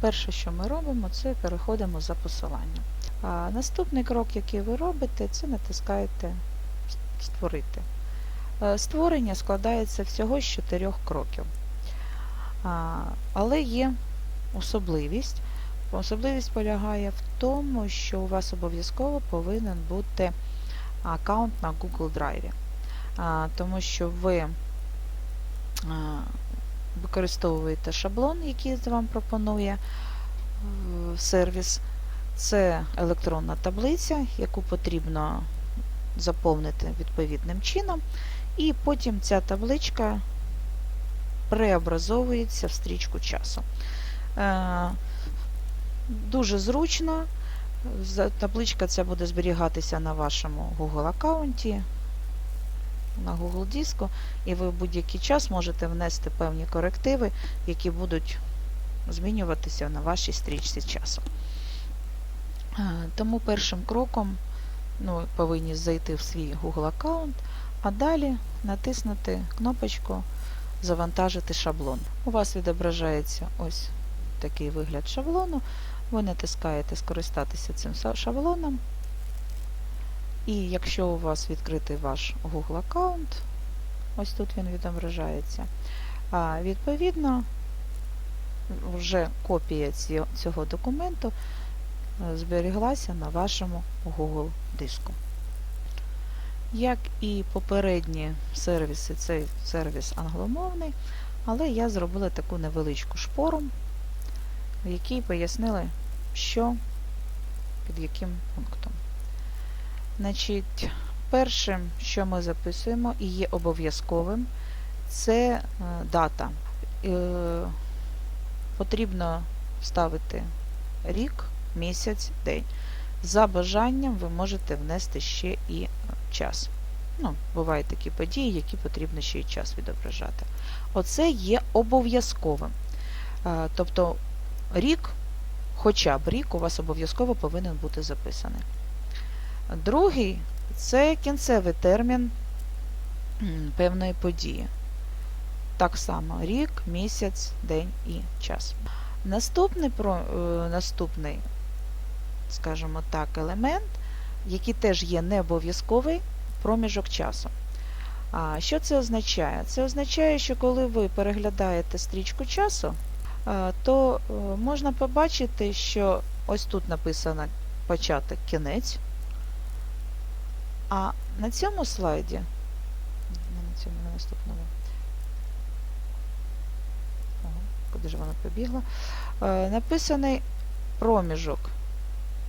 перше, що ми робимо, це переходимо за посиланням. А наступний крок, який ви робите, це натискаєте Створити. Е, Створення складається всього з чотирьох кроків. Але є особливість. Особливість полягає в тому, що у вас обов'язково повинен бути аккаунт на Google Drive. Тому що ви використовуєте шаблон, який вам пропонує е, сервіс. Це електронна таблиця, яку потрібно заповнити відповідним чином, і потім ця табличка преобразовується в стрічку часу. Е, Дуже зручно. Табличка ця буде зберігатися на вашому Google аккаунті, на Google диску, і ви в будь-який час можете внести певні корективи, які будуть змінюватися на вашій стрічці часу. Тому першим кроком ну, ви повинні зайти в свій Google аккаунт, а далі натиснути кнопочку Завантажити шаблон. У вас відображається ось такий вигляд шаблону. Ви натискаєте Скористатися цим шаблоном. І якщо у вас відкритий ваш Google аккаунт, ось тут він відображається, відповідно, вже копія цього документу е, зберіглася на вашому Google диску. Як і попередні сервіси, цей сервіс англомовний, але я зробила таку невеличку шпору, в якій пояснили, що під яким пунктом. Значить, першим, що ми записуємо і є обов'язковим, це е, дата. Е, Потрібно ставити рік, місяць, день. За бажанням ви можете внести ще і час. Ну, бувають такі події, які потрібно ще й час відображати. Оце є обов'язковим. Е, Тобто рік, хоча б рік, у вас обов'язково повинен бути записаний. Другий це кінцевий термін певної події. Так само рік, місяць, день і час. Наступний, про, е, наступний скажімо так, елемент, який теж є не обов'язковий проміжок часу. А що це означає? Це означає, що коли ви переглядаєте стрічку часу, е, то е, можна побачити, що ось тут написано початок кінець. А на цьому слайді, не на цьому, на наступному. Куди ж воно побігло? Е, Написаний проміжок.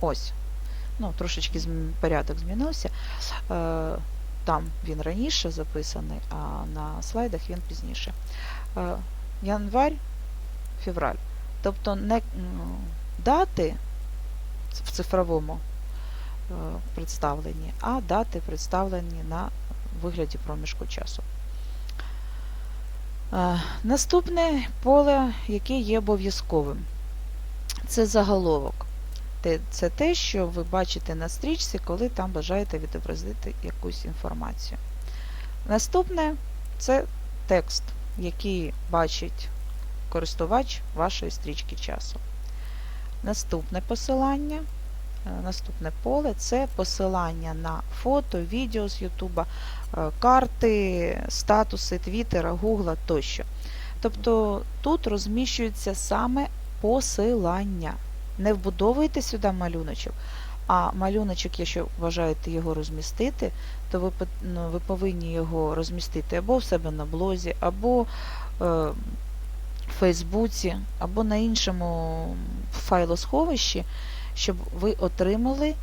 Ось. Ну, трошечки порядок змінився. Е, Там він раніше записаний, а на слайдах він пізніше. Е, Январь, февраль. Тобто не дати в цифровому е, представленні, а дати представлені на вигляді проміжку часу. Е, Наступне поле, яке є обов'язковим, це заголовок. Це те, що ви бачите на стрічці, коли там бажаєте відобразити якусь інформацію. Наступне це текст, який бачить користувач вашої стрічки часу. Наступне посилання, наступне поле це посилання на фото, відео з Ютуба, е, карти, статуси Твіттера, Гугла тощо. Тобто тут розміщується саме посилання. Не вбудовуєте сюди малюночок, а малюночок, якщо бажаєте його розмістити, то ви, ну, ви повинні його розмістити або в себе на блозі, або е, в Фейсбуці, або на іншому файлосховищі, щоб ви отримали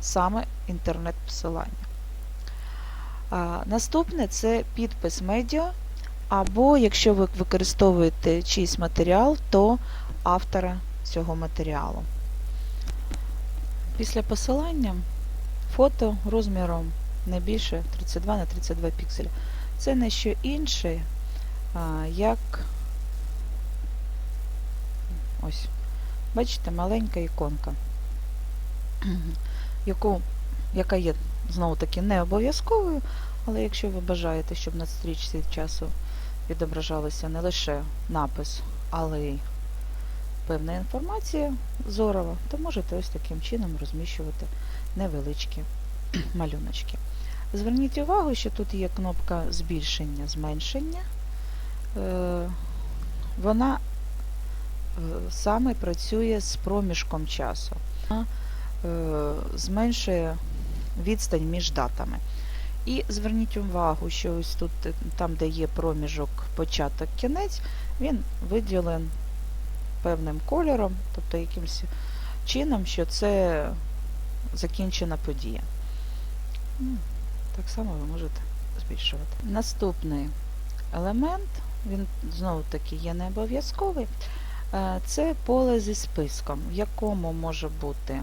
саме інтернет-посилання. Наступне це підпис медіа, або якщо ви використовуєте чийсь матеріал, то автора цього матеріалу. Після посилання фото розміром не більше 32 на 32 пікселя. Це не що інше, як ось, бачите, маленька іконка, яку, яка є знову таки не обов'язковою, але якщо ви бажаєте, щоб на стрічці часу відображалося не лише напис, але й певна інформація зорова, то можете ось таким чином розміщувати невеличкі малюночки. Зверніть увагу, що тут є кнопка збільшення, зменшення. Е, Вона саме працює з проміжком часу. Вона е, зменшує відстань між датами. І зверніть увагу, що ось тут, е, там, де є проміжок початок кінець, він виділен певним кольором, тобто якимось чином, що це закінчена подія. Так само ви можете збільшувати. Наступний елемент, він знову таки є не обов'язковий. Е, Це поле зі списком, в якому може бути е,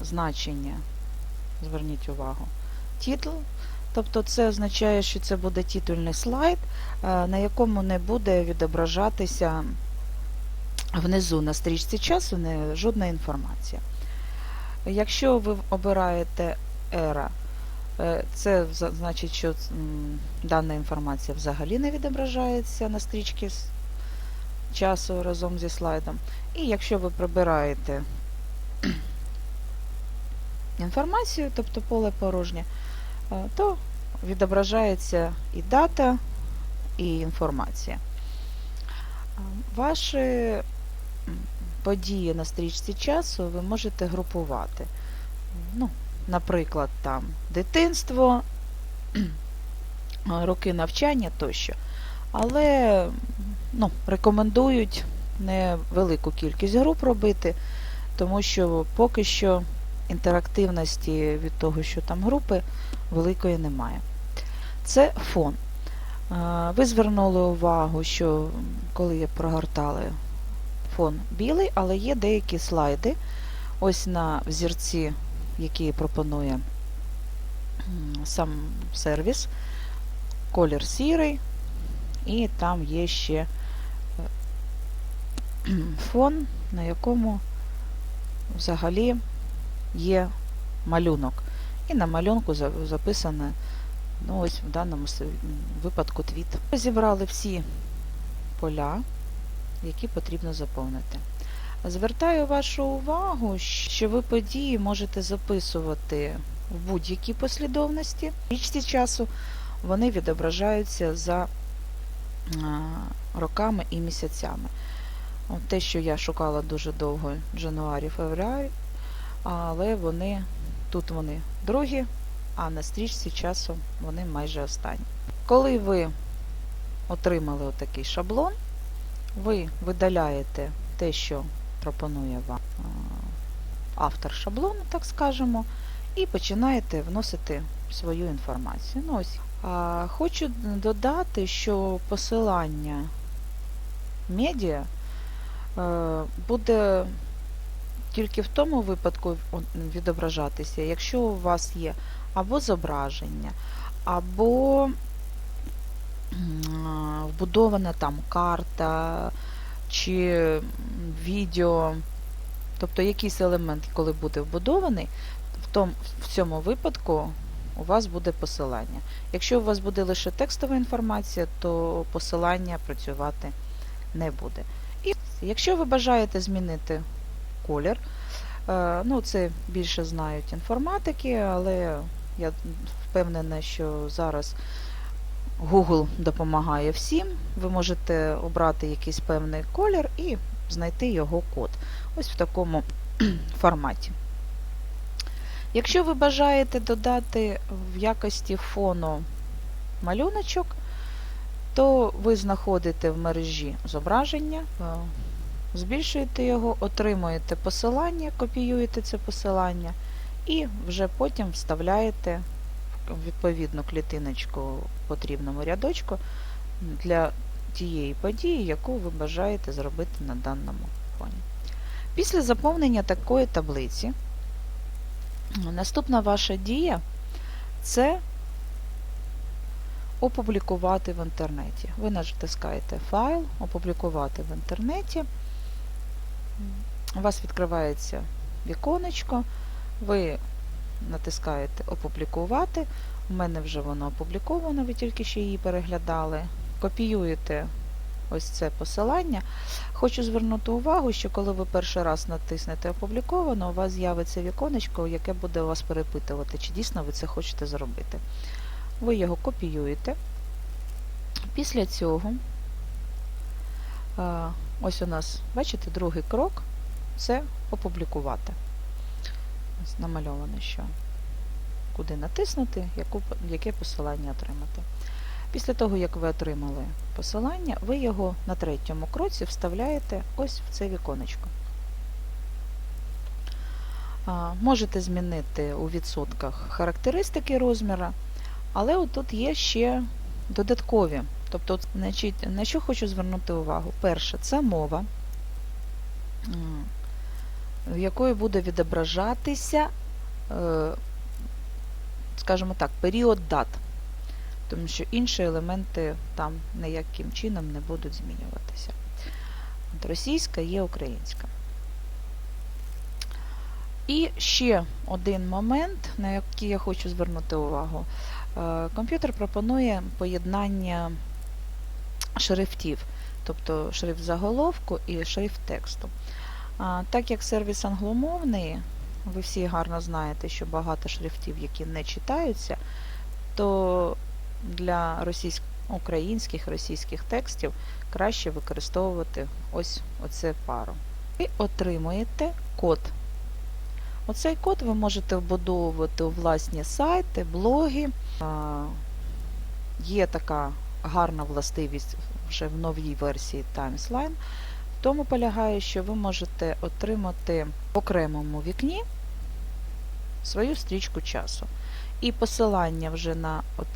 значення, зверніть увагу, титул. Тобто це означає, що це буде титульний слайд, е, на якому не буде відображатися внизу на стрічці часу не, жодна інформація. Якщо ви обираєте ера, це значить, що дана інформація взагалі не відображається на стрічці часу разом зі слайдом. І якщо ви прибираєте інформацію, тобто поле порожнє, е, то відображається і дата, і інформація. Ваші події на стрічці часу ви можете групувати. Ну, наприклад, там дитинство, роки навчання тощо. Але ну, рекомендують невелику кількість груп робити, тому що поки що інтерактивності від того, що там групи, великої немає. Це фон. Ви звернули увагу, що коли я прогортали фон білий, але є деякі слайди. Ось на взірці, які пропонує сам сервіс, колір сірий, і там є ще фон, на якому взагалі є малюнок. І на малюнку записане, ну ось в даному випадку твіт. Зібрали всі поля, які потрібно заповнити. Звертаю вашу увагу, що ви події можете записувати в будь-якій послідовності. В річці часу вони відображаються за роками і місяцями. Те, що я шукала дуже довго Джануарі, февраль, але вони тут вони другі, а на стрічці часу вони майже останні. Коли ви отримали отакий шаблон, ви видаляєте те, що пропонує вам автор шаблону, так скажемо, і починаєте вносити свою інформацію. Ну, ось. Хочу додати, що посилання медіа буде тільки в тому випадку відображатися, якщо у вас є або зображення, або вбудована там карта чи відео, тобто якийсь елемент, коли буде вбудований, в, том, в цьому випадку у вас буде посилання. Якщо у вас буде лише текстова інформація, то посилання працювати не буде. І якщо ви бажаєте змінити колір, е, ну це більше знають інформатики, але я впевнена, що зараз Google допомагає всім. Ви можете обрати якийсь певний колір і знайти його код. Ось в такому форматі. Якщо ви бажаєте додати в якості фону малюночок, то ви знаходите в мережі зображення, збільшуєте його, отримуєте посилання, копіюєте це посилання і вже потім вставляєте в відповідну клітиночку в потрібному рядочку для тієї події, яку ви бажаєте зробити на даному фоні. Після заповнення такої таблиці наступна ваша дія це опублікувати в інтернеті. Ви натискаєте файл, опублікувати в інтернеті. У вас відкривається віконечко, ви натискаєте Опублікувати. У мене вже воно опубліковано, ви тільки що її переглядали. Копіюєте ось це посилання. Хочу звернути увагу, що коли ви перший раз натиснете опубліковано, у вас з'явиться віконечко, яке буде вас перепитувати, чи дійсно ви це хочете зробити. Ви його копіюєте. Після цього, е, ось у нас, бачите, другий крок це опублікувати. Ось намальовано, що куди натиснути, яку, яке посилання отримати. Після того, як ви отримали посилання, ви його на третьому кроці вставляєте ось в це віконечко. Можете змінити у відсотках характеристики розміра, але отут є ще додаткові. Тобто, от, значить, на що хочу звернути увагу? Перше, це мова, в якої буде відображатися, е, скажімо так, період дат тому що інші елементи там ніяким чином не будуть змінюватися. От російська є українська. І ще один момент, на який я хочу звернути увагу. Е, Комп'ютер пропонує поєднання шрифтів, тобто шрифт заголовку і шрифт тексту. Так як сервіс англомовний, ви всі гарно знаєте, що багато шрифтів, які не читаються, то для російськ... українських російських текстів краще використовувати ось оце пару. Ви отримуєте код. Оцей код ви можете вбудовувати у власні сайти, блоги. Є така гарна властивість вже в новій версії TimesLine. В тому полягає, що ви можете отримати в окремому вікні свою стрічку часу. І посилання вже на от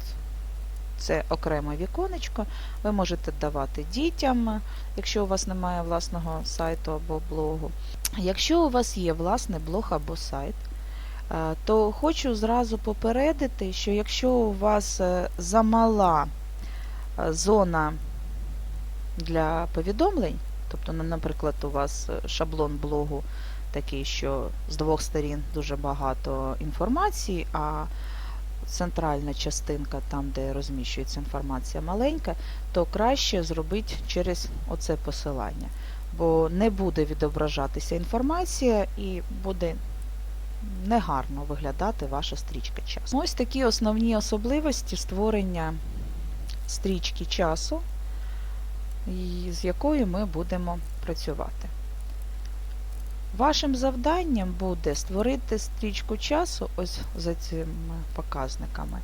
це окреме віконечко. Ви можете давати дітям, якщо у вас немає власного сайту або блогу. Якщо у вас є власний блог або сайт, е, то хочу зразу попередити, що якщо у вас е, замала е, зона для повідомлень, тобто, ну, наприклад, у вас шаблон блогу такий, що з двох сторін дуже багато інформації, а центральна частинка, там, де розміщується інформація маленька, то краще зробити через оце посилання. Бо не буде відображатися інформація і буде негарно виглядати ваша стрічка часу. Ось такі основні особливості створення стрічки часу, з якою ми будемо працювати. Вашим завданням буде створити стрічку часу ось за цими показниками.